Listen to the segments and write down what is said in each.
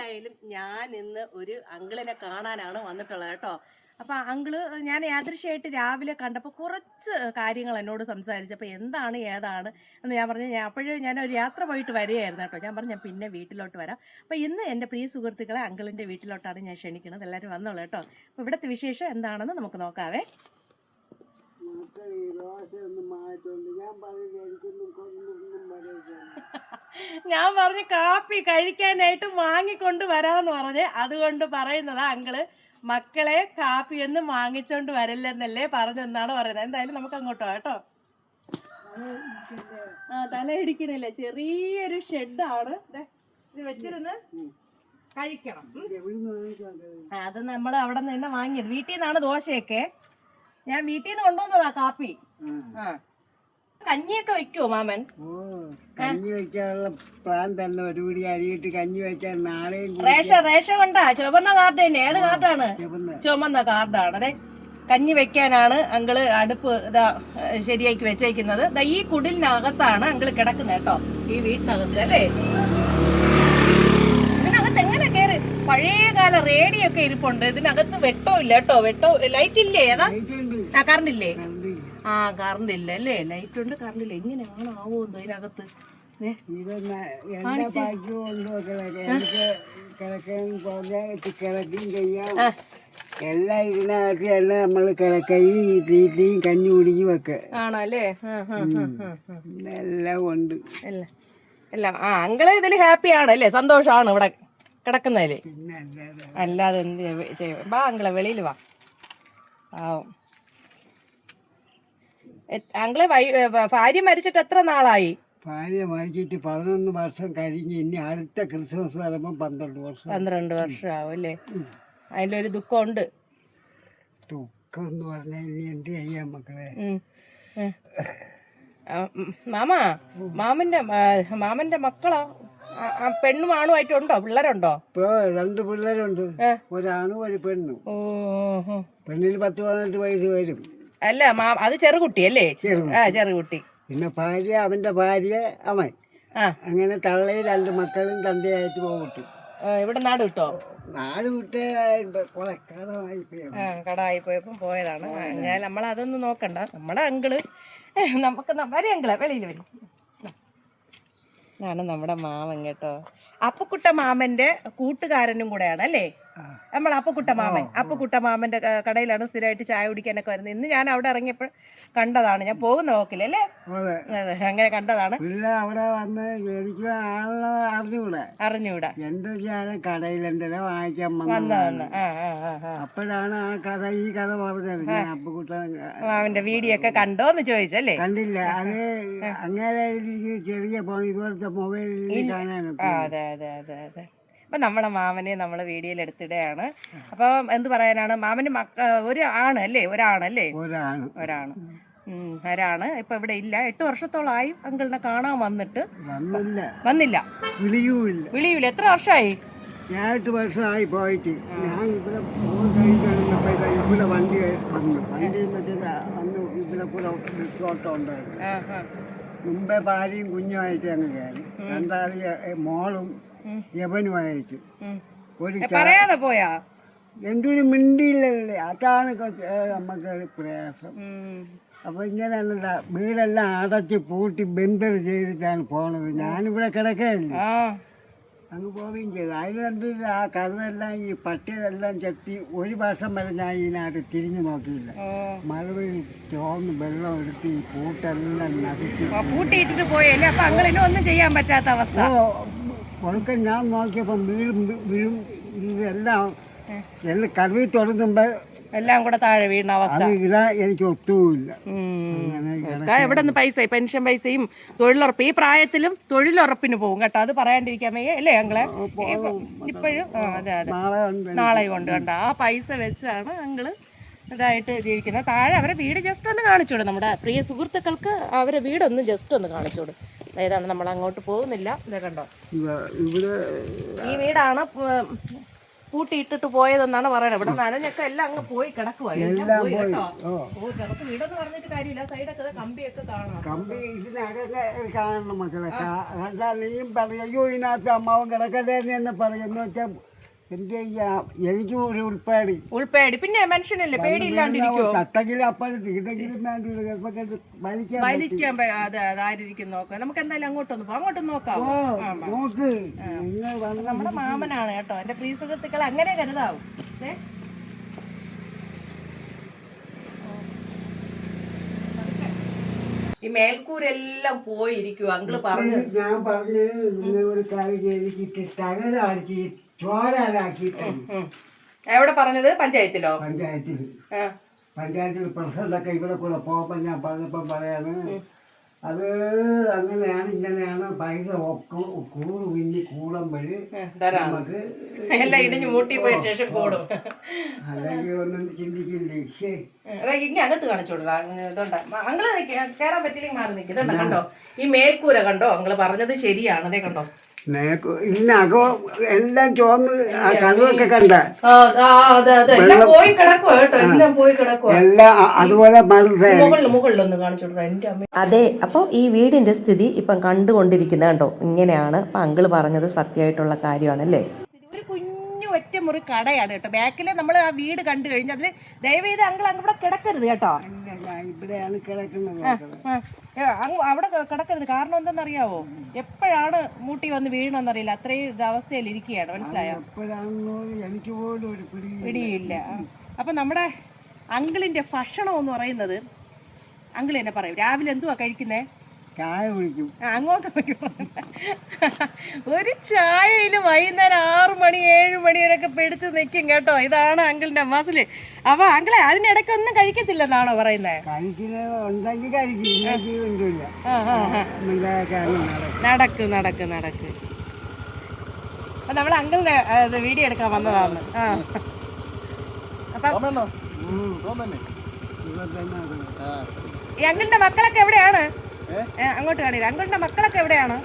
എന്തായാലും ഞാൻ ഇന്ന് ഒരു അങ്കിളിനെ കാണാനാണ് വന്നിട്ടുള്ളത് കേട്ടോ. അപ്പൊ അങ്കിൾ ഞാൻ യാദൃശ്യമായിട്ട് രാവിലെ കണ്ടപ്പോൾ കുറച്ച് കാര്യങ്ങൾ എന്നോട് സംസാരിച്ചപ്പോൾ എന്താണ് ഏതാണ് എന്ന് ഞാൻ പറഞ്ഞു ഞാൻ അപ്പോഴും ഞാൻ ഒരു യാത്ര പോയിട്ട് വരികയായിരുന്നു കേട്ടോ. ഞാൻ പറഞ്ഞു ഞാൻ പിന്നെ വീട്ടിലോട്ട് വരാം. അപ്പോൾ ഇന്ന് എന്റെ പ്രിയ സുഹൃത്തുക്കളെ അങ്കിളിന്റെ വീട്ടിലോട്ടാണ് ഞാൻ ക്ഷണിക്കുന്നത്. എല്ലാവരും വന്നോളൂ കേട്ടോ. അപ്പോൾ ഇവിടുത്തെ വിശേഷം എന്താണെന്ന് നമുക്ക് നോക്കാവേ. ഈ ദോശയൊന്നും മാറ്റുണ്ട് ഞാൻ പറയുന്നത് എനിക്കൊന്നും പറയില്ല ഞാൻ പറഞ്ഞു കാപ്പി കഴിക്കാനായിട്ട് വാങ്ങിക്കൊണ്ട് വരാമെന്ന് പറഞ്ഞ് അതുകൊണ്ട് പറയുന്നതാ അങ്കിൾ മക്കളെ കാപ്പി ഒന്ന് വാങ്ങിച്ചോണ്ട് വരില്ലെന്നല്ലേ പറഞ്ഞെന്നാണ് പറയുന്നത്. എന്തായാലും നമുക്ക് അങ്ങോട്ട് കേട്ടോ. ആ തല ഇടിക്കണില്ല? ചെറിയൊരു ഷെഡാണ്. ഇത് വെച്ചിരുന്ന് കഴിക്കണം. അത് നമ്മൾ അവിടെ നിന്ന് തന്നെ വാങ്ങിയത്. വീട്ടിൽ നിന്നാണ് ദോശയൊക്കെ. ഞാൻ വീട്ടിൽ നിന്ന് കൊണ്ടുവന്നതാ കാപ്പി. ആ. കഞ്ഞിയൊക്കെ വെക്കുവോ മാമൻ? കഞ്ഞി വെക്കാനുള്ള പ്ലാൻ തന്നെ. ഒരു പിടി അരിയിട്ട് കഞ്ഞി വെക്കാൻ നാളെയും റേഷൻ റേഷൻ കൊണ്ടാ? ചുവന്ന കാർഡ് തന്നെ. ഏത് കാർഡാണ്? ചുവന്ന. ചുമന്ന കാർഡാണ്. അതെ കഞ്ഞി വെക്കാനാണ് അങ്കിൾ അടുപ്പ് ഇതാ ശരിയാക്കി വെച്ചേക്കുന്നത്. ദാ ഈ കുടിലിനകത്താണ് അങ്കിൾ കിടക്കുന്നത് കേട്ടോ. ഈ വീട്ടിനകത്ത് അല്ലേ? ഇതിനകത്ത് എങ്ങനെ കയറി? പഴയ കാല റേഡിയോ ഒക്കെ ഇരിപ്പുണ്ട്. ഇതിനകത്ത് വെട്ടോ ഇല്ല കേട്ടോ. വെട്ടോ ലൈറ്റ് ഇല്ലേ? ഏതാ? കറണ്ട് ഇല്ലേ? ആ കറണ്ട് ഇല്ല അല്ലേ? ലൈറ്റ് ഉണ്ട് കറണ്ട് ഇല്ല. എങ്ങനെ ആവോ എന്തോ ഇതിനകത്ത്? പറഞ്ഞാൽ എല്ലാം ഇതിനകത്ത് എല്ലാം നമ്മൾ കിടക്കയും തീറ്റയും കഞ്ഞി കുടിക്കും ഒക്കെ. ആണോ അല്ലേ ആ, ആ, ആ, ആ, ആ. എല്ലാം ഉണ്ട്. എല്ലാം ആ അങ്കിൾ ഇതിൽ ഹാപ്പി അല്ലേ? സന്തോഷമാണ് ഇവിടെ കിടക്കുന്നതിൽ. അല്ലാതെ എന്ത് ചെയ്യ- വാ അങ്കിളെ വെളിയിൽ വാ. ആ. ഏ, ഭാര്യ മരിച്ചിട്ട് എത്ര നാളായി? ഭാര്യ മരിച്ചിട്ട് പതിനൊന്ന് വർഷം കഴിഞ്ഞ് ഇനി അടുത്ത ക്രിസ്മസ് വരുമ്പോൾ പന്ത്രണ്ട് വർഷം. പന്ത്രണ്ട് വർഷം അല്ലേ? അതിലൊരു ദുഃഖമുണ്ട്. ദുഃഖം എന്ന് പറഞ്ഞാൽ ഇനി എന്ത് ചെയ്യാം മക്കളെ. മാമ മാമന്റെ മാമന്റെ മക്കളോ? പെണ്ണും ആണുമായിട്ടുണ്ടോ? പിള്ളേരുണ്ടോ? ഇപ്പൊ രണ്ട് പിള്ളേരുണ്ട്. ഒരാണു ഒരു പെണ്ണും. പെണ്ണിന് പത്ത് പതിനെട്ട് വയസ്സ് വരും. അല്ല മാ അത് ചെറുകുട്ടി അല്ലേ? ചെറുകുട്ടി. ആ ചെറുകുട്ടി പിന്നെ ഭാര്യ അവന്റെ ഭാര്യ അവൻ. ആ. അങ്ങനെ തള്ളയിൽ രണ്ട് മക്കളും തന്തയായിട്ട് പോകട്ടു ആ, ഇവിടെ നാട് കിട്ടോ നാട് വിട്ട് കുറെ കാലമായി പോയി. ആ കടായി പോയപ്പം പോയതാണ് ഞാൻ നമ്മൾ അതൊന്നും നോക്കണ്ട. നമ്മുടെ അങ്കിൾ. നമുക്ക് വരെ അങ്കിള വെളിയിൽ വരും. ഇതാണ് നമ്മുടെ മാമൻ കേട്ടോ. അപ്പക്കുട്ട മാമന്റെ കൂട്ടുകാരനും കൂടെയാണ് അല്ലേ. നമ്മൾ അപ്പക്കുട്ട മാമൻ അപ്പക്കുട്ട മാമന്റെ കടയിലാണ് സ്ഥിരമായിട്ട് ചായ കുടിക്കാനൊക്കെ വരുന്നത്. ഇന്ന് ഞാൻ അവിടെ ഇറങ്ങിയപ്പോൾ കണ്ടതാണ്. ഞാൻ പോകുന്ന നോക്കില്ല അല്ലേ? അതെ. അങ്ങനെ കണ്ടതാണ്. പിള്ളേ അവിടെ വന്ന് എനിക്ക് ആളെ അറിഞ്ഞൂടെ എന്തോ ഞാൻ കടയിൽ എന്തെല്ലാം വാങ്ങിക്കാൻ വന്നതാണ്. അപ്പോഴാണ് ആ കഥ ഈ കഥ പറഞ്ഞത്. ഞാൻ അപ്പുക്കുട്ടൻ മാമന്റെ വീഡിയോ ഒക്കെ കണ്ടോന്ന് ചോദിച്ചല്ലേ കണ്ടില്ല. അത് അങ്ങനെ ചെറിയ ഇതുപോലത്തെ മൊബൈലിൽ കാണാൻ അതെ അതെ അതെ അതെ. അപ്പൊ നമ്മുടെ മാമനെ നമ്മൾ വീഡിയോയിൽ എടുത്തിടുകയാണ്. അപ്പോൾ എന്ത് പറയാനാണ്? മാമന് മക്ക ഒരു ആണ് അല്ലേ? ഒരാണല്ലേ? ഒരാണ്. ഒരാണ്. ഇപ്പൊ ഇവിടെ ഇല്ല. എട്ട് വർഷത്തോളമായി അങ്കിളിനെ കാണാൻ വന്നിട്ട്. വന്നില്ല. വന്നില്ല. വിളിയൂല വിളിയില്ല. എത്ര വർഷമായി? എട്ട് വർഷമായി പോയിട്ട്. ഞാൻ ഇവിടെ ഫോൺ ഇതാ ഇവിടെ വണ്ടി വന്നു. വണ്ടി അന്ന് ഇവിടെ കൂടെ റിസോർട്ട് ഉണ്ടായിരുന്നു. മുമ്പേ ഭാര്യയും കുഞ്ഞുമായിട്ട് അങ്ങ് കയറി മോളും. യവനുമായിട്ട്. ഒരു പറയാതെ പോയാ? എന്തൊരു മിണ്ടിയില്ലല്ലേ? അതാണ് നമുക്ക് പ്രയാസം. അപ്പൊ ഇങ്ങനെ അല്ലല്ല വീടെല്ലാം അടച്ച് പൂട്ടി ബന്ധർ ചെയ്തിട്ടാണ് പോണത്. ഞാനിവിടെ കിടക്കുകയല്ലേ ആ. അങ്ങ് പോവുകയും ചെയ്തു. അതിലെന്ത് ആ കഥവെല്ലാം ഈ പട്ടികളെല്ലാം ചെത്തി ഒരു വർഷം വരെ ഞാൻ ഇതിനകത്ത് തിരിഞ്ഞു നോക്കിയില്ല. മഴവിൽ മഴ ചോന്ന് വെള്ളം എടുത്ത് ഈ പൂട്ടെല്ലാം നശിച്ചു. ആ, പൂട്ടിയിട്ടിട്ട് പോയല്ലേ? അപ്പൊ അങ്ങനെ ഒന്നും ചെയ്യാൻ പറ്റാത്ത അവസ്ഥ. ഓ ഒഴുക്കം ഞാൻ നോക്കിയപ്പം വീഴും വീഴും ഇതെല്ലാം ചെന്ന് കരുവി തുടങ്ങുമ്പോ എല്ലാം കൂടെ താഴെ വീണ അവസ്ഥ. എനിക്ക് ഒത്തുമില്ല. എവിടെ നിന്ന് പൈസ? പെൻഷൻ പൈസയും തൊഴിലുറപ്പ്. ഈ പ്രായത്തിലും തൊഴിലുറപ്പിന് പോകും കേട്ടോ. അത് പറയാണ്ടിരിക്കാൻ വയ്യ അല്ലേ ഞങ്ങളെ ഇപ്പോഴും അതെ അതെ. നാളെ കൊണ്ട് കണ്ട ആ പൈസ വെച്ചാണ് ഞങ്ങൾ ഇതായിട്ട് ജീവിക്കുന്നത്. താഴെ അവരെ വീട് ജസ്റ്റ് ഒന്ന് കാണിച്ചുവിടും നമ്മുടെ പ്രിയ സുഹൃത്തുക്കൾക്ക്? അവരെ വീടൊന്ന് ജസ്റ്റ് ഒന്ന് കാണിച്ചുവിടും ഏതാണ് നമ്മൾ അങ്ങോട്ട് പോകുന്നില്ല. ഇതൊക്കെ കണ്ടോ? ഈ വീടാണ് പൂട്ടിയിട്ടിട്ട് പോയതെന്നാണ് പറയണത് ഇവിടെ നനഞ്ഞൊക്കെ എല്ലാം അങ്ങ് പോയി കിടക്കുവാ. എല്ലാം പോയി കേട്ടോ. വീടെന്ന് പറഞ്ഞിട്ട് കാര്യമില്ല. സൈഡൊക്കെ കമ്പിയൊക്കെ കാണാം. കമ്പി ഇതിനകത്ത് കാണണം മക്കളെ. കണ്ടാൽ നീയും പറയും അയ്യോ ഇതിനകത്ത് അമ്മാവൻ കിടക്കട്ടെ എന്ന് തന്നെ പറയും. എന്ന് വെച്ചാൽ എന്ത് ചെയ്യാം? എനിക്കും ഒരു ഉൾപ്പേടി. ഉൾപ്പേടി. പിന്നെ മനുഷ്യനല്ലേ പേടിയില്ലാണ്ടിരിക്കുവോ? ചട്ടെങ്കിലും അപ്പോൾ തീരെങ്കിലും വലിക്കാൻ വലിക്കാൻ അതെ അതായിരിക്കും നോക്കാം നമുക്ക് എന്തായാലും അങ്ങോട്ടൊന്ന് പോകാം അങ്ങോട്ടൊന്ന് നോക്കാം. നോക്ക്. നമ്മുടെ മാമനാണ് കേട്ടോ. എന്റെ പ്രിയ സുഹൃത്തുക്കൾ അങ്ങനെ കരുതാവും. ഈ മേൽക്കൂരെല്ലാം പോയിരിക്കും അങ്കിൾ പറഞ്ഞു. ഞാൻ പറഞ്ഞ് ഒരു കാര്യം ചെയ്തിട്ട് തകരാണ്. എവിടെ പറഞ്ഞത്? പഞ്ചായത്തിലോ? പഞ്ചായത്തിൽ. പഞ്ചായത്തിൽ പ്രസിഡന്റൊക്കെ ഇവിടെ കൂടെ പോകുമ്പോൾ ഞാൻ പറഞ്ഞപ്പോൾ പറയാണ് അത് അങ്ങനെയാണ് ഇങ്ങനെയാണ് പൈസ ഒക്കെ കൂട് പിന്നെ കൂടുമ്പോൾ നമുക്ക് എല്ലാം ഇടിഞ്ഞ് മൂട്ടി പോയ ശേഷം കൂടും. അല്ലെങ്കിൽ ഒന്നും ചിന്തിക്കില്ലേ ശേ ഇങ്ങനെ അകത്ത് കാണിച്ചു കൊടുക്കാം ഇതുണ്ട്? അങ്ങൾ കയറാൻ പറ്റില്ലെങ്കിൽ മാറി നിൽക്കുന്നുണ്ടോ കണ്ടോ? ഈ മേൽക്കൂര കണ്ടോ? അങ്ങൾ പറഞ്ഞത് ശരിയാണ് അതേ കണ്ടോ? ഇതിനകം എല്ലാം ചോന്ന് ആ കഥയൊക്കെ കണ്ട. ആ, ആ, അതെ അതെ. എല്ലാം പോയി കിടക്കുക കേട്ടോ. എല്ലാം പോയി കിടക്കുക എല്ലാം അതുപോലെ അതെ അപ്പോൾ ഈ വീടിന്റെ സ്ഥിതി ഇപ്പം കണ്ടുകൊണ്ടിരിക്കുന്ന കണ്ടോ? ഇങ്ങനെയാണ്. അപ്പം അങ്കിൾ പറഞ്ഞത് സത്യമായിട്ടുള്ള കാര്യമാണല്ലേ? ഒരു കുഞ്ഞു ഒറ്റ മുറി കടയാണ് കേട്ടോ. ബാക്കിൽ നമ്മൾ ആ വീട് കണ്ടു കഴിഞ്ഞാൽ അതിൽ ദയവേത് അങ്കിൾ അങ്ങ് ഇവിടെ കിടക്കരുത് കേട്ടോ. ഇവിടെയാണ് കിടക്കുന്നത്. അവിടെ കിടക്കരുത്. കാരണം എന്തെന്നറിയാവോ? എപ്പോഴാണ് മൂട്ടി വന്ന് വീഴണമെന്നറിയില്ല അത്രയും അവസ്ഥയിൽ ഇരിക്കുകയാണ്. മനസ്സിലായോ? എനിക്ക് പോലും ഒരു പിടി പിടിയില്ല. അപ്പം നമ്മുടെ അങ്കിളിന്റെ ഭക്ഷണം എന്ന് പറയുന്നത് അങ്കിൾ എന്നെ പറയും രാവിലെ എന്തുവാ കഴിക്കുന്നേ? ചായ കുടിക്കും. അങ്ങോട്ട് ഒരു ചായയിൽ വൈകുന്നേരം ആറു മണി ഏഴ് മണി വരെയൊക്കെ പിടിച്ച് നിൽക്കും കേട്ടോ. ഇതാണ് അങ്കിളിന്റെ മാസിൽ അപ്പൊ അങ്കിളെ അതിനിടയ്ക്ക് ഒന്നും കഴിക്കത്തില്ലെന്നാണോ പറയുന്നത് കഴിക്കുന്നത് ഉണ്ടെങ്കിൽ കഴിക്കും ഇല്ലെങ്കിൽ ഒന്നുമില്ല ആ ആ ആ. ഉണ്ടാക്കാണ് നടക്കും. നടക്ക് നടക്ക് നമ്മൾ അങ്കിളിനെ വീഡിയോ എടുക്കാൻ വന്നതാണ്. ആ. അപ്പൊ ഞങ്ങളുടെ അങ്കിളിന്റെ മക്കളൊക്കെ എവിടെയാണ്? അങ്ങോട്ട് കാണില്ല അങ്കിളിന്റെ മക്കളൊക്കെ എവിടെയാണ്?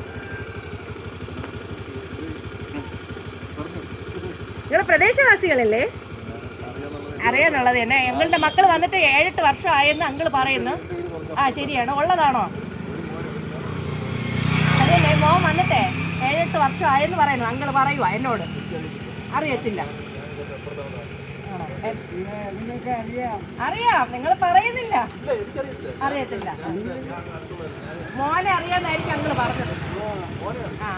നിങ്ങൾ പ്രദേശവാസികളല്ലേ? അറിയാന്നുള്ളത് തന്നെ. ഞങ്ങളുടെ മക്കൾ വന്നിട്ട് ഏഴെട്ട് വർഷം ആയെന്ന് അങ്കിൾ പറയുന്നു. ആ ശരിയാണ്. ഉള്ളതാണോ? അതല്ലേ മോൻ വന്നിട്ടേ ഏഴെട്ട് വർഷം ആയെന്ന് പറയുന്നു. അങ്കിൾ പറയുവാ എന്നോട്. അറിയത്തില്ല. അറിയാം നിങ്ങൾ പറയുന്നില്ല. അറിയത്തില്ല. മോനെ അറിയാന്നായിരിക്കും അങ്കിൾ പറഞ്ഞത്. ആ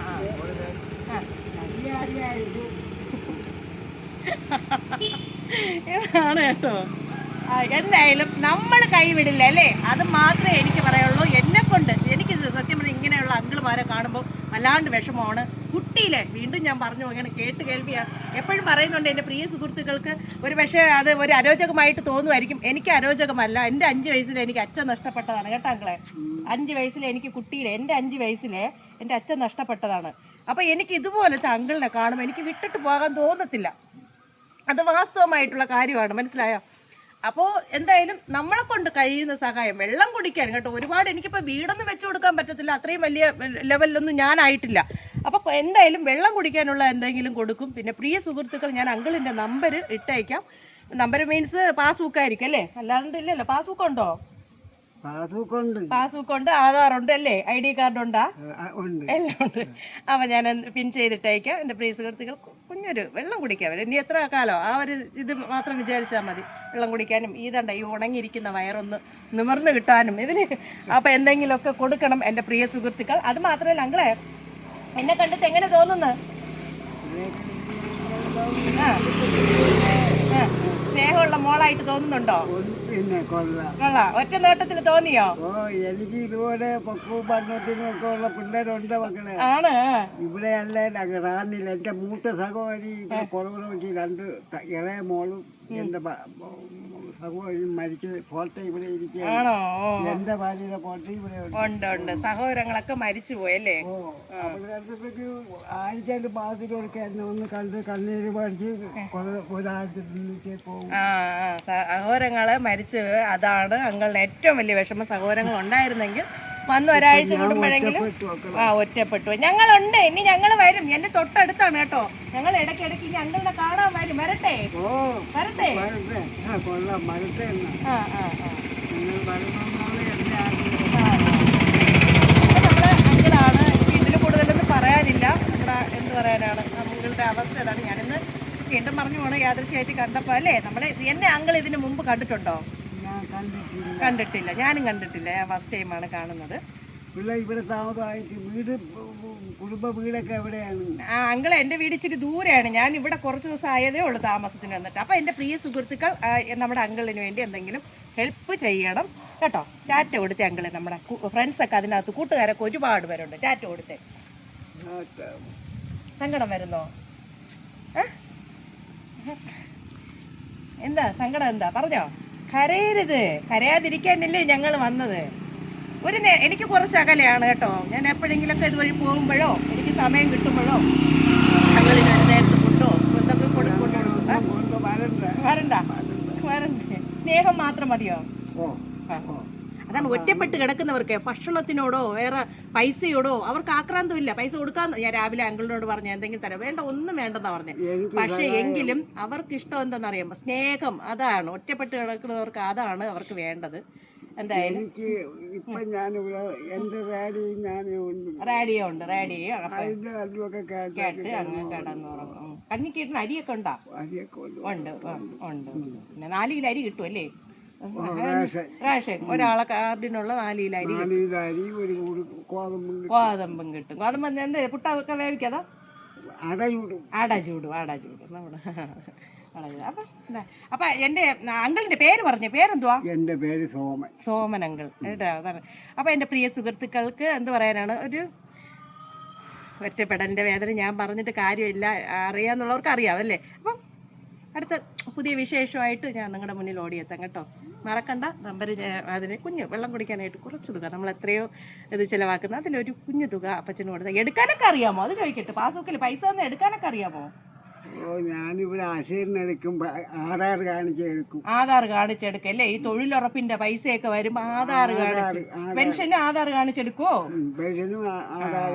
കേട്ടോ. എന്തായാലും നമ്മൾ കൈവിടില്ല അല്ലേ? അത് മാത്രമേ എനിക്ക് പറയുള്ളൂ. എന്നെ കൊണ്ട് എനിക്ക് സത്യം പറഞ്ഞാൽ ഇങ്ങനെയുള്ള അങ്കിളുമാരെ കാണുമ്പോൾ വല്ലാണ്ട് വിഷമമാണ്. കുട്ടിയിലെ വീണ്ടും ഞാൻ പറഞ്ഞു ഇങ്ങനെ കേട്ട് കേൾവിയാണ് എപ്പോഴും പറയുന്നുണ്ട് എന്റെ പ്രിയ സുഹൃത്തുക്കൾക്ക് ഒരു പക്ഷേ അത് ഒരു അരോചകമായിട്ട് തോന്നുമായിരിക്കും. എനിക്ക് അരോചകമല്ല. എന്റെ അഞ്ച് വയസ്സിൽ എനിക്ക് അച്ഛൻ നഷ്ടപ്പെട്ടതാണ് കേട്ടോ അങ്കിളെ. അഞ്ച് വയസ്സിൽ എനിക്ക് കുട്ടിയിലെ എന്റെ അഞ്ച് വയസ്സിലെ എന്റെ അച്ഛൻ നഷ്ടപ്പെട്ടതാണ്. അപ്പോൾ എനിക്ക് ഇതുപോലത്തെ അങ്കിളിനെ കാണുമ്പോൾ എനിക്ക് വിട്ടിട്ട് പോകാൻ തോന്നത്തില്ല. അത് വാസ്തവമായിട്ടുള്ള കാര്യമാണ് മനസ്സിലായോ? അപ്പോൾ എന്തായാലും നമ്മളെ കൊണ്ട് കഴിയുന്ന സഹായം വെള്ളം കുടിക്കാൻ കേട്ടോ ഒരുപാട് എനിക്കിപ്പോൾ വീടൊന്നും വെച്ചു കൊടുക്കാൻ പറ്റത്തില്ല. അത്രയും വലിയ ലെവലിലൊന്നും ഞാനായിട്ടില്ല. അപ്പോൾ എന്തായാലും വെള്ളം കുടിക്കാനുള്ള എന്തെങ്കിലും കൊടുക്കും. പിന്നെ പ്രിയ സുഹൃത്തുക്കൾ ഞാൻ അങ്കിളിന്റെ നമ്പർ ഇട്ടയക്കാം നമ്പർ മീൻസ് പാസ്ബുക്ക് ആയിരിക്കും അല്ലേ അല്ലാണ്ട് ഇല്ലല്ലോ പാസ്ബുക്ക് ഉണ്ടോ പാസ്ബുക്ക് ഉണ്ട് ആധാർ ഉണ്ട് അല്ലേ? ഐ ഡി കാർഡ് ഉണ്ടാ. എല്ലാം ഉണ്ട്. അപ്പൊ ഞാൻ പിൻ ചെയ്തിട്ടയക്കാം എന്റെ പ്രിയ സുഹൃത്തുക്കൾ കുഞ്ഞൊരു വെള്ളം കുടിക്കാൻ ഇനി എത്ര കാലോ? ആ ഒരു ഇത് മാത്രം വിചാരിച്ചാൽ മതി. വെള്ളം കുടിക്കാനും ഇതണ്ട ഈ ഉണങ്ങിയിരിക്കുന്ന വയറൊന്ന് നിവർന്ന് കിട്ടാനും. ഇതിന് അപ്പൊ എന്തെങ്കിലുമൊക്കെ കൊടുക്കണം എന്റെ പ്രിയ സുഹൃത്തുക്കൾ. അത് മാത്രമല്ല അങ്ങളെ എന്നെ കണ്ടിട്ട് എങ്ങനെ തോന്നുന്നു. സ്നേഹമുള്ള മോളായിട്ട് തോന്നുന്നുണ്ടോ? പിന്നെ കൊള്ളാം. ഒറ്റ നോട്ടത്തിൽ തോന്നിയോ? ഓ എനിക്ക് ഇതുപോലെ പൊക്കവും പഠനത്തിനും ഒക്കെ ഉള്ള പിള്ളേരുണ്ട് മക്കളെ. ആണ് ഇവിടെ അല്ലേ റാന്നില്ല എന്റെ മൂത്ത സഹോദരി കുറവ് നോക്കി രണ്ട് ഇളയ മോളും എന്റെ ഭ- സഹോദരി മരിച്ച് ഫോട്ടോ ഇവിടെ ഇരിക്കുകയാണ്. ആണോ? ഓ. എന്റെ ഭാര്യയുടെ ഫോട്ടോ ഇവിടെ ഉണ്ട്. ഉണ്ട് ഉണ്ട്. സഹോദരങ്ങളൊക്കെ മരിച്ചു പോയല്ലേ? ആഴ്ചയുടെ എന്നെ ഒന്ന് കണ്ട് കണ്ണീര് പഠിച്ച് ഒരാഴ്ച പോകും സഹോദരങ്ങൾ മരിച്ചു അതാണ്. അങ്ങളുടെ ഏറ്റവും വലിയ വിഷമം സഹോദരങ്ങൾ ഉണ്ടായിരുന്നെങ്കിൽ വന്ന് ഒരാഴ്ച കൂടുമ്പോഴെങ്കിലും. ആ ഒറ്റപ്പെട്ടു. ഞങ്ങളുണ്ട്. ഇനി ഞങ്ങൾ വരും. എന്റെ തൊട്ടടുത്താണ് കേട്ടോ. ഞങ്ങൾ ഇടയ്ക്കിടയ്ക്ക് ഇനി അങ്കിളിനെ കാണാൻ വരും. വരട്ടെ? വരട്ടെ? ആ ആ. അങ്കിളാണ്. ഇതിൽ കൂടുതലൊന്നും പറയാനില്ല. നമ്മുടെ എന്ത് പറയാനാണ്? അങ്കിളുടെ അവസ്ഥ ഇതാണ് ഞാനിന്ന് വീണ്ടും പറഞ്ഞു പോണ യാദൃശ്യമായിട്ട് കണ്ടപ്പോൾ അല്ലേ? നമ്മളെ എന്നെ അങ്കിൾ ഇതിന് മുമ്പ് കണ്ടിട്ടുണ്ടോ? കണ്ടിട്ടില്ല. ഞാനും കണ്ടിട്ടില്ല. ഞാൻ ഫസ്റ്റ് ടൈമാണ് കാണുന്നത്. പിള്ള ഇവിടെ താമസമായിട്ട് വീട് കുടുംബ വീടൊക്കെ എവിടെയാണ്? ആ അങ്കിളെ എന്റെ വീട് ഇച്ചിരി ദൂരെയാണ്. ഞാൻ ഇവിടെ കുറച്ച് ദിവസം ആയതേ ഉള്ളൂ താമസത്തിന് വന്നിട്ട്. അപ്പോൾ എന്റെ പ്രിയ സുഹൃത്തുക്കൾ നമ്മുടെ അങ്കിളിന് വേണ്ടി എന്തെങ്കിലും ഹെൽപ്പ് ചെയ്യണം. കേട്ടോ? ടാറ്റ കൊടുത്തേ അങ്കിളെ നമ്മുടെ ഫ്രണ്ട്സൊക്കെ അതിനകത്ത് കൂട്ടുകാരൊക്കെ ഒരുപാട് പേരുണ്ട്. ടാറ്റ കൊടുത്തേ. സങ്കടം വരുന്നോ? എന്താ? സങ്കടം എന്താ? പറഞ്ഞോ? കരയരുത്. കരയാതിരിക്കാനല്ലേ ഞങ്ങൾ വന്നത്. ഒരു നേ എനിക്ക് കുറച്ച് അകലെയാണ് കേട്ടോ. ഞാൻ എപ്പോഴെങ്കിലൊക്കെ ഇതുവഴി പോകുമ്പോഴോ എനിക്ക് സമയം കിട്ടുമ്പോഴോ ഞങ്ങൾ നേരത്തെ കൊണ്ടോ എന്തൊക്കെ കൊടുക്കൊണ്ട് കൊടുക്കും വരണ്ട. വരണ്ട. സ്നേഹം മാത്രം മതിയോ? ഓ ആ. അതാണ് ഒറ്റപ്പെട്ട് കിടക്കുന്നവർക്ക് ഭക്ഷണത്തിനോടോ വേറെ പൈസയോടോ അവർക്ക് ആക്രാന്തമില്ല. പൈസ കൊടുക്കാൻ ഞാൻ രാവിലെ അങ്കിളിനോട് പറഞ്ഞു എന്തെങ്കിലും തരാം. വേണ്ട ഒന്നും വേണ്ടെന്നാ എനിക്ക് പക്ഷേ എങ്കിലും അവർക്ക് ഇഷ്ടം എന്താണെന്നറിയാമോ? സ്നേഹം അതാണ്. ഒറ്റപ്പെട്ട് കിടക്കുന്നവർക്ക് അതാണ് അവർക്ക് വേണ്ടത്. എന്തായാലും എനിക്ക് ഇപ്പൊ ഞാനിവിടെ എന്റെ റേഡി ഞാൻ ഉണ്ട് റേഡിയോ ഉണ്ട് റേഡിയോ അതുമൊക്കെ കേട്ട് കേട്ട് അങ്ങ് കിടന്നുറങ്ങും അരിയൊക്കെ ഉണ്ടാ? അരിയൊക്കെ ഉണ്ട്. ഉണ്ട് പിന്നെ നാല് കിലോ അരി കിട്ടുമല്ലേ റേഷൻ റേഷൻ. ഒരാളെ കാർഡിനുള്ള നാല് കിലോ അരി നാല് ഒരു കൂടി കോതമ്പും കിട്ടും. ഗോതമ്പും കിട്ടും. ഗോതമ്പ് എന്ത്? പുട്ടൊക്കെ വേവിക്കാതാ? അടയിടും ആട ചൂട് ആട ചൂട്. നമ്മുടെ അപ്പൊ ചൂട്. അപ്പം ഇതാ. എന്റെ അങ്കിളിന്റെ പേര് പറഞ്ഞു. പേരെന്തുവാ? എന്റെ പേര് സോമൻ. സോമൻ അങ്കിൾ. കേട്ടോ? അപ്പം എന്റെ പ്രിയ സുഹൃത്തുക്കൾക്ക് എന്ത് പറയാനാണ്? ഒരു ഒറ്റപ്പെടലിന്റെ വേദന ഞാൻ പറഞ്ഞിട്ട് കാര്യമില്ല. അറിയാന്നുള്ളവർക്ക് അറിയാം അല്ലേ? അപ്പം അടുത്ത പുതിയ വിശേഷമായിട്ട് ഞാൻ നിങ്ങളുടെ മുന്നിൽ ഓടിയെത്താം കേട്ടോ. മറക്കണ്ട നമ്പർ അതിന് കുഞ്ഞ് വെള്ളം കുടിക്കാനായിട്ട് കുറച്ച് തുക. നമ്മൾ എത്രയോ ഇത് ചിലവാക്കുന്ന. അതിലൊരു കുഞ്ഞു തുക അപ്പച്ചന് കൊടുത്താൽ എടുക്കാനൊക്കെ അറിയാമോ? അത് ചോദിക്കട്ടെ. പാസ്ബുക്കിൽ പൈസ ഒന്ന് എടുക്കാനൊക്കെ അറിയാമോ? ഓ ഞാനിവിടെ ആധാർ കാണിച്ച് എടുക്കും. ആധാർ കാണിച്ചെടുക്കുക അല്ലേ? ഈ തൊഴിലുറപ്പിന്റെ പൈസയൊക്കെ വരുമ്പോ ആധാർ കാണിച്ച്. പെൻഷനും ആധാർ കാണിച്ചെടുക്കോ പെൻഷനും ആധാർ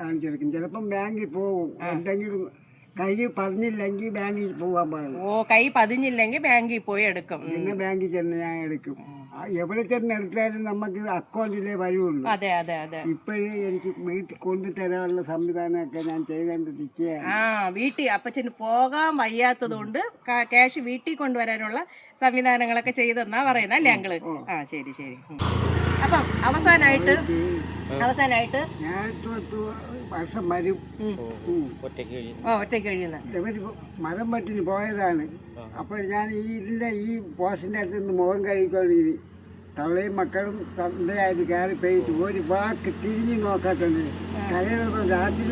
കാണിച്ചെടുക്കും. ചിലപ്പം ബാങ്കിൽ പോകും. എന്തെങ്കിലും കൈ പറഞ്ഞില്ലെങ്കിൽ ബാങ്കിൽ പോകാൻ പറയും. ഓ കൈ പതിഞ്ഞില്ലെങ്കിൽ ബാങ്കിൽ പോയി എടുക്കും. പിന്നെ ബാങ്കിൽ ചെന്ന് ഞാൻ എടുക്കും. എവിടെ ചെന്ന് എടുത്താലും നമുക്ക് അക്കൗണ്ടിലേ വരുള്ളൂ. അതെ അതെ അതെ. ഇപ്പോഴേ എനിക്ക് വീട്ടിൽ കൊണ്ടുതരാനുള്ള സംവിധാനമൊക്കെ ഞാൻ ചെയ്തുകൊണ്ടിരിക്കുകയാണ്. ആ വീട്ടിൽ അപ്പച്ചന് പോകാൻ വയ്യാത്തത് കൊണ്ട് ക്യാഷ് വീട്ടിൽ കൊണ്ടുവരാനുള്ള സംവിധാനങ്ങളൊക്കെ ചെയ്തെന്നാ പറയുന്നത് അല്ലേ അങ്കിൾ? ആ ശരി ശരി. അപ്പം അവസാനായിട്ട് അവസാനമായിട്ട് വർഷം വരും. ഒറ്റയ്ക്ക് മരം പറ്റിന് പോയതാണ്. അപ്പോൾ ഞാൻ ഈ ഇതിന്റെ ഈ പോസ്റ്റിന്റെ അടുത്ത് നിന്ന് മുഖം കഴിക്കൊണ്ടിരി തള്ളയും മക്കളും തന്തയായിട്ട് കയറി പോയിട്ട് ഒരു വാക്ക് തിരിഞ്ഞു നോക്കാത്തത് തലേ ദിവസം രാത്രി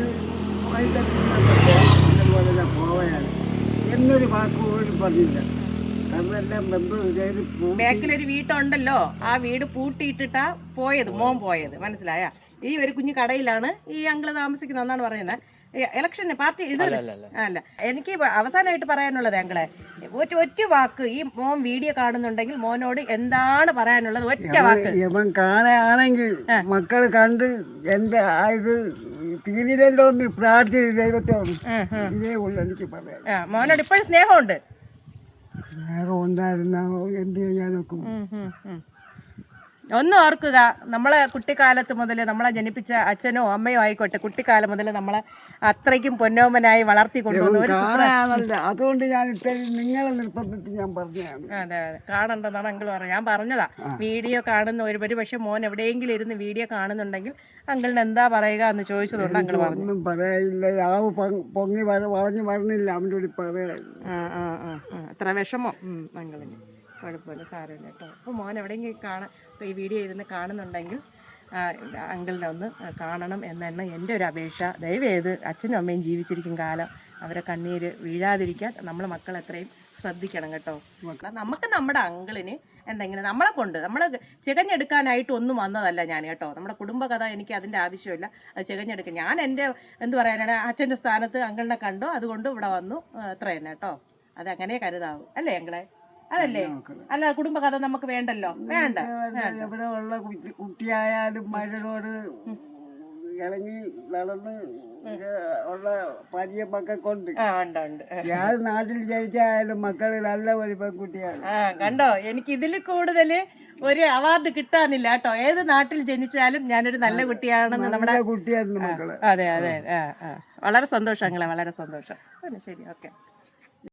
പോലെ പോവുകയാണ്. എന്നൊരു വാക്ക് പോലും പറഞ്ഞില്ല. ബാക്കിലൊരു വീട്ടുണ്ടല്ലോ ആ വീട് പൂട്ടിയിട്ടിട്ടാ പോയത് മോൻ പോയത്. മനസ്സിലായ? ഈ ഒരു കുഞ്ഞു കടയിലാണ് ഈ അങ്കിൾ താമസിക്കുന്നത് എന്നാണ് പറയുന്നത്. ഇലക്ഷന് പാർട്ടി ഇത് അല്ല എനിക്ക് അവസാനമായിട്ട് പറയാനുള്ളത് ഞങ്ങളെ ഒറ്റ ഒറ്റ വാക്ക് ഈ മോൻ വീഡിയോ കാണുന്നുണ്ടെങ്കിൽ മോനോട് എന്താണ് പറയാനുള്ളത്? ഒറ്റ വാക്ക്. ഇവൻ കാണുകയാണെങ്കിൽ മക്കൾ കണ്ട് എന്റെ ഇത് തീരിലല്ലോ എന്ന് പ്രാർത്ഥിച്ചു ദൈവത്തോട്. ഇതേ ഉള്ളു എനിക്ക് പറയാം മോനോട് ഇപ്പോഴും സ്നേഹമുണ്ട്. വേറെ ഉണ്ടായിരുന്ന എന്ത് ചെയ്യാനൊക്കെ. ഒന്ന് ഓർക്കുക നമ്മളെ കുട്ടിക്കാലത്ത് മുതൽ നമ്മളെ ജനിപ്പിച്ച അച്ഛനോ അമ്മയോ ആയിക്കോട്ടെ കുട്ടിക്കാലം മുതൽ നമ്മളെ അത്രയ്ക്കും പൊന്നോമനായി വളർത്തി കൊണ്ടുവന്ന അതുകൊണ്ട് ഞാൻ നിങ്ങളെ നിർബന്ധിച്ച് ഞാൻ പറഞ്ഞതാണ്. അതെ അതെ. കാണണ്ടെന്നാണ് അങ്കിൾ പറഞ്ഞത്. ഞാൻ പറഞ്ഞതാ. വീഡിയോ കാണുന്ന ഒരു പക്ഷെ മോൻ എവിടെയെങ്കിലും ഇരുന്ന് വീഡിയോ കാണുന്നുണ്ടെങ്കിൽ അങ്കിളിന് എന്താ പറയുക എന്ന് ചോദിച്ചതുകൊണ്ട് അങ്കിൾ പറഞ്ഞു. ഒന്നും പറയാനില്ല. യാവ് പൊ- പൊങ്ങി വളഞ്ഞു വരണില്ല. അവന്റെ കൂടി പറയാ. അത്ര വിഷമം. അങ്കിളിന്. കുഴപ്പമില്ല സാരമില്ല കേട്ടോ. അപ്പോൾ മോൻ എവിടെയെങ്കിലും കാണാൻ ഇപ്പോൾ ഈ വീഡിയോ ഇരുന്ന് കാണുന്നുണ്ടെങ്കിൽ അങ്കിളിനെ ഒന്ന് കാണണം എന്നാണ് എന്റെ ഒരു അപേക്ഷ. ദയവേത് അച്ഛനും അമ്മയും ജീവിച്ചിരിക്കും കാലം. അവരെ കണ്ണീര് വീഴാതിരിക്കാൻ നമ്മൾ മക്കൾ എത്രയും ശ്രദ്ധിക്കണം കേട്ടോ. നമുക്ക് നമ്മുടെ അങ്കിളിന് എന്തെങ്കിലും നമ്മളെ കൊണ്ട് നമ്മൾ ചികഞ്ഞെടുക്കാനായിട്ട് ഒന്നും വന്നതല്ല ഞാൻ കേട്ടോ. നമ്മുടെ കുടുംബകഥ എനിക്ക് അതിന്റെ ആവശ്യമില്ല. അത് ചികഞ്ഞെടുക്കുക ഞാൻ എന്റെ എന്ത് പറയാനാണ് അച്ഛന്റെ സ്ഥാനത്ത് അങ്കിളിനെ കണ്ടു. അതുകൊണ്ട് ഇവിടെ വന്നു അത്ര തന്നെ കേട്ടോ. അതങ്ങനെ കരുതാവും. അല്ലേ അങ്കിളെ? അതല്ലേ? അല്ല കുടുംബകഥ നമുക്ക് വേണ്ടല്ലോ. വേണ്ട. ഇവിടെ ഉള്ള കുട്ടി- കുട്ടിയായാലും മഴയോട് ഇളങ്ങി നടന്ന് ഇത് ഉള്ള പരിചയം ഉണ്ട് ഞാൻ നാട്ടിൽ ജനിച്ചായാലും മക്കൾ നല്ല ഒരു പെൺകുട്ടിയാണ്. കണ്ടോ? എനിക്ക് ഇതിൽ കൂടുതൽ ഒരു അവാർഡ് കിട്ടാനില്ല കേട്ടോ. ഏത് നാട്ടിൽ ജനിച്ചാലും ഞാനൊരു നല്ല കുട്ടിയാണെന്ന് നമ്മുടെ മക്കൾ. അതെ അതെ വളരെ സന്തോഷം വളരെ സന്തോഷം. ശരി ഓക്കെ.